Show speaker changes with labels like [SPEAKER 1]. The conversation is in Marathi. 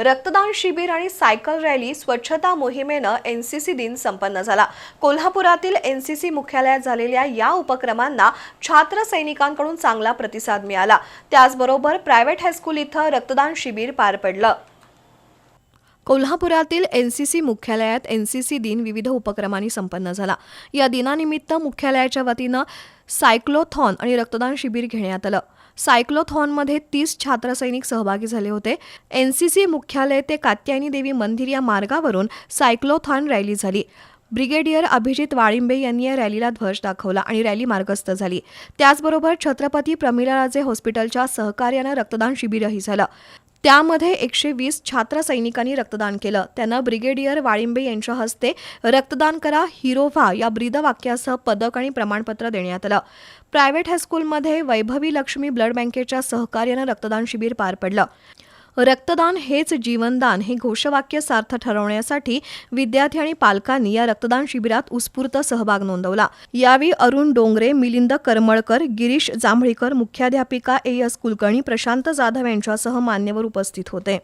[SPEAKER 1] रक्तदान शिबिर आणि सायकल रॅली स्वच्छता मोहिमेनं एनसीसी दिन संपन्न झाला. कोल्हापुरातील एनसीसी मुख्यालयात झालेल्या या उपक्रमांना छात्र सैनिकांकडून चांगला प्रतिसाद मिळाला. त्याचबरोबर प्रायव्हेट हायस्कूल इथं रक्तदान शिबिर पार पडलं. कोल्हापुरातील एनसीसी मुख्यालयात एनसीसी दिन विविध उपक्रमांनी संपन्न झाला. या दिनानिमित्त मुख्यालयाच्या वतीनं सायक्लोथॉन आणि रक्तदान शिबिर घेण्यात आलं. सायक्लोथॉनमध्ये तीस छात्रसैनिक सहभागी झाले होते. एनसीसी मुख्यालय ते कात्यायनी देवी मंदिर या मार्गावरून सायक्लोथॉन रॅली झाली. ब्रिगेडियर अभिजित वाळिंबे यांनी या रॅलीला ध्वज दाखवला आणि रॅली मार्गस्थ झाली. त्याचबरोबर छत्रपती प्रमिलाराजे हॉस्पिटलच्या सहकार्यानं रक्तदान शिबिरही झालं. त्यामध्ये एकशे वीस छात्र सैनिकांनी रक्तदान केलं. त्यांना ब्रिगेडियर वाळिंबे यांच्या हस्ते रक्तदान करा हिरोव्हा या ब्रीदवाक्यासह पदक आणि प्रमाणपत्र देण्यात आलं. प्रायव्हेट हायस्कूलमध्ये वैभवी लक्ष्मी ब्लड बँकेच्या सहकार्यानं रक्तदान शिबिर पार पडलं. रक्तदान हेच जीवनदान हे घोषवाक्य सार्थ ठरवण्यासाठी विद्यार्थी आणि पालकांनी या रक्तदान शिबिरात उत्स्फूर्त सहभाग नोंदवला. यावेळी अरुण डोंगरे मिलिंद करमळकर गिरीश जांभळीकर मुख्याध्यापिका ए एस कुलकर्णी प्रशांत जाधव यांच्यासह मान्यवर उपस्थित होते.